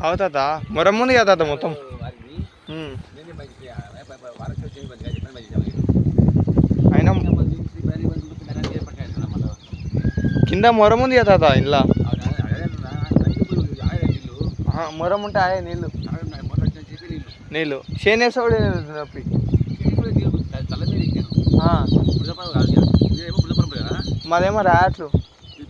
అవుతా మొరం ముందు కదా తాత మొత్తం. అయినా కింద మొరం ఉంది కదా తాత ఇంట్లో. మొరం ఉంటే ఆయే నీళ్ళు. నీళ్ళు. చేనేసోడు నొప్పి ఆ, మాదేమో రాయట్లు